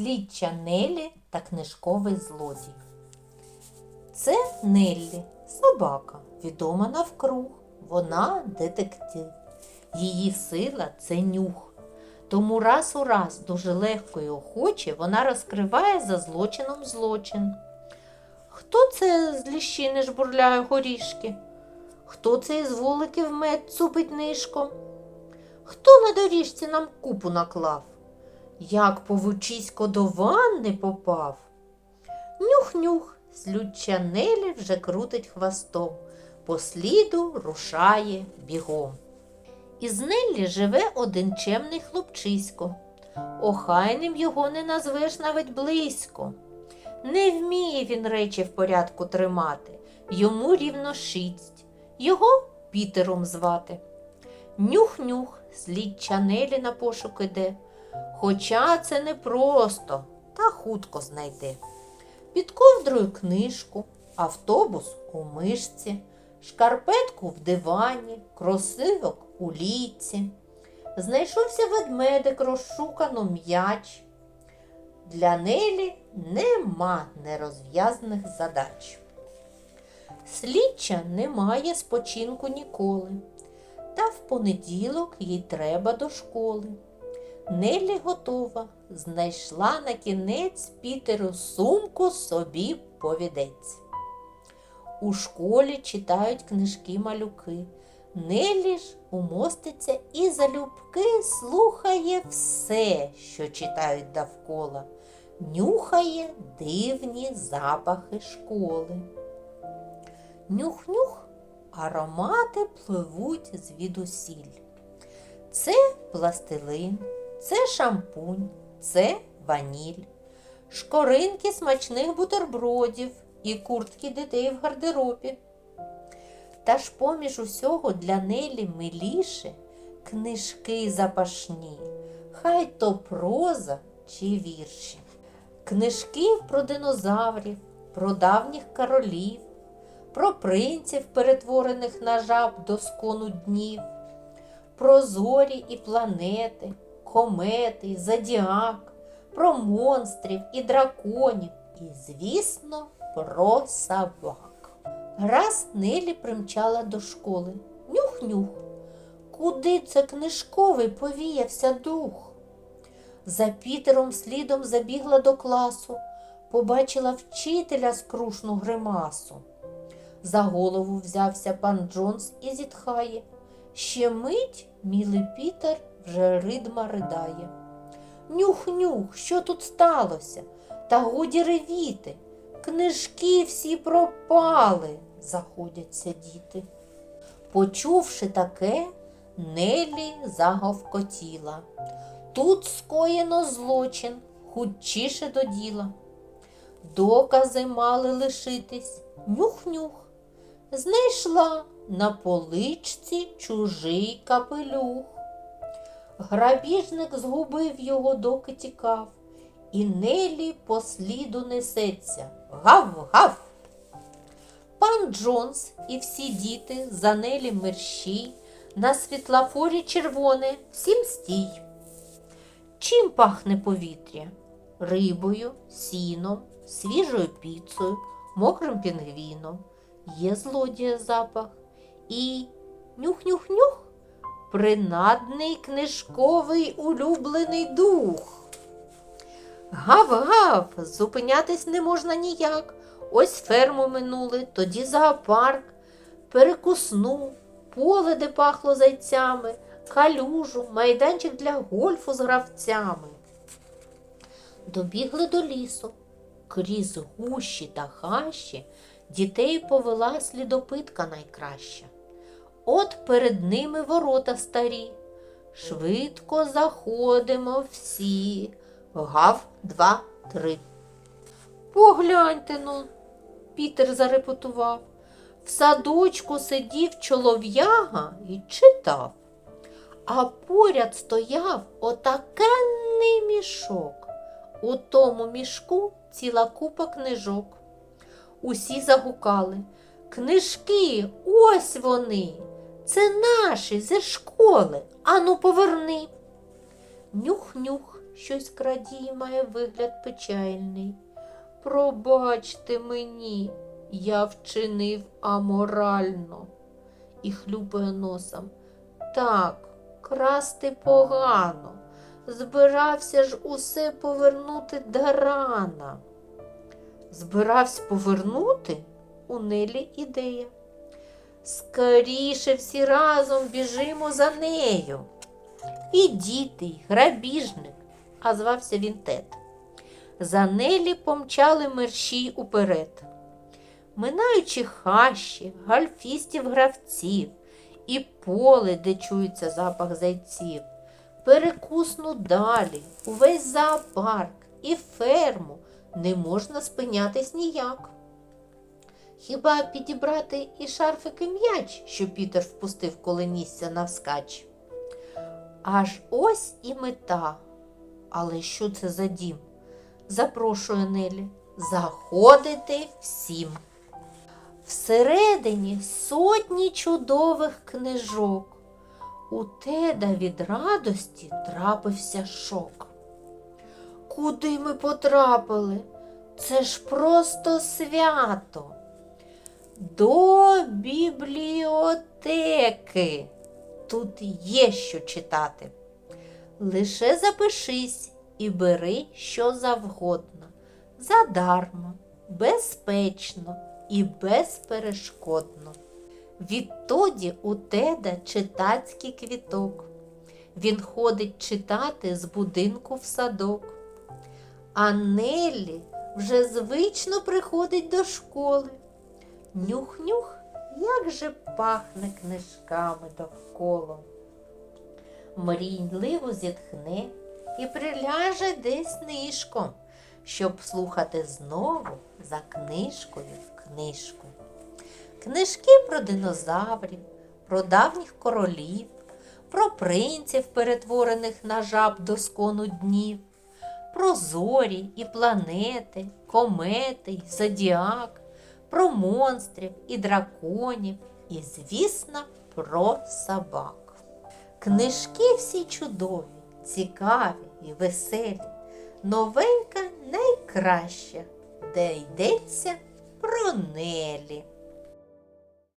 Слідча Нелі та книжковий злодій. Це Неллі, собака, відома навкруг. Вона детектив. Її сила це нюх. Тому раз у раз дуже легко і охоче вона розкриває за злочином злочин. Хто це з ліщини жбурляє горішки? Хто це із вуликів мед цупить нишком? Хто на доріжці нам купу наклав? Як повучисько до ванни попав? Нюх-нюх, слюча Нелі вже крутить хвостом, по сліду рушає бігом. Із Неллі живе один чемний хлопчисько. Охайним його не назвеш навіть близько. Не вміє він речі в порядку тримати, йому рівно шість, його Пітером звати. Нюх-нюх, слідча Нелі на пошук іде, хоча це не просто, та хутко знайде. Під ковдрою книжку, автобус у мишці, шкарпетку в дивані, кросивок у ліці. Знайшовся ведмедик розшукано м'яч. Для Нелі нема нерозв'язаних задач. Слідча не має спочинку ніколи, та в понеділок їй треба до школи. Нелі готова, знайшла на кінець Пітеру сумку собі повідець. У школі читають книжки малюки. Нелі ж умоститься і залюбки слухає все, що читають довкола, нюхає дивні запахи школи. Нюх-нюх, аромати пливуть звідусіль. Це пластилин, це шампунь, це ваніль, шкоринки смачних бутербродів і куртки дітей в гардеробі. Та ж поміж усього для Нелі миліше книжки запашні, хай то проза чи вірші. Книжки про динозаврів, про давніх королів, про принців, перетворених на жаб до скону днів, про зорі і планети, комети, зодіак, про монстрів і драконів, і, звісно, про собак. Раз Нелі примчала до школи. Нюх-нюх. Куди це книжковий повіявся дух? За Пітером слідом забігла до класу, побачила вчителя скрушну гримасу. За голову взявся пан Джонс і зітхає. Ще мить мілий Пітер вже ридма ридає. Нюх-нюх, що тут сталося? Та годі ревіти. Книжки всі пропали, заходяться діти. Почувши таке, Нелі заговкотіла. Тут скоєно злочин, хутчіше до діла. Докази мали лишитись, нюх-нюх. Знайшла на поличці чужий капелюх. Грабіжник згубив його, доки тікав, і Нелі по сліду несеться. Гав-гав. Пан Джонс і всі діти за Нелі мерщій, на світлофорі червоне, всім стій. Чим пахне повітря? Рибою, сіном, свіжою піцею, мокрим пінгвіном. Є злодія запах і нюх-нюх-нюх принадний книжковий улюблений дух. Гав-гав, зупинятись не можна ніяк. Ось ферму минули, тоді зоопарк, перекусну, поле, де пахло зайцями, калюжу, майданчик для гольфу з гравцями. Добігли до лісу. Крізь гущі та хащі дітей повела слідопитка найкраща. От перед ними ворота старі. Швидко заходимо всі. Гав, два, три. Погляньте ну, Пітер зарепетував. В садочку сидів чолов'яга і читав, а поряд стояв отакенний мішок. У тому мішку ціла купа книжок. Усі загукали. Книжки, ось вони. Це наші зі школи. Ану, поверни. Нюх-нюх, щось крадій має вигляд печальний. Пробачте мені, я вчинив аморально. І хлюпає носом. Так, красти погано. Збирався ж усе повернути до рана. Збирався повернути? У Нелі ідея. Скоріше всі разом біжимо за нею. І діти, й грабіжник, а звався він Тед. За Нелі помчали мерщій уперед. Минаючи хащі, гальфістів гравців, і поле, де чується запах зайців, перекусну далі, увесь зоопарк і ферму не можна спинятись ніяк. Хіба підібрати і шарфик і м'яч, що Пітер впустив коли нісся навскач? Аж ось і мета. Але що це за дім? Запрошує Нелі. Заходити всім. Всередині сотні чудових книжок. У Теда від радості трапився шок. Куди ми потрапили? Це ж просто свято. До бібліотеки. Тут є що читати. Лише запишись і бери що завгодно. Задармо, безпечно і безперешкодно. Відтоді у Теда читацький квіток. Він ходить читати з будинку в садок. А Неллі вже звично приходить до школи. Нюх-нюх, як же пахне книжками довкола. Мрійливо зітхне і приляже десь нишком, щоб слухати знову за книжкою в книжку. Книжки про динозаврів, про давніх королів, про принців, перетворених на жаб до скону днів, про зорі і планети, комети й зодіак, про монстрів і драконів, і, звісно, про собак. Книжки всі чудові, цікаві і веселі. Новенька найкраща, де йдеться про Нелі.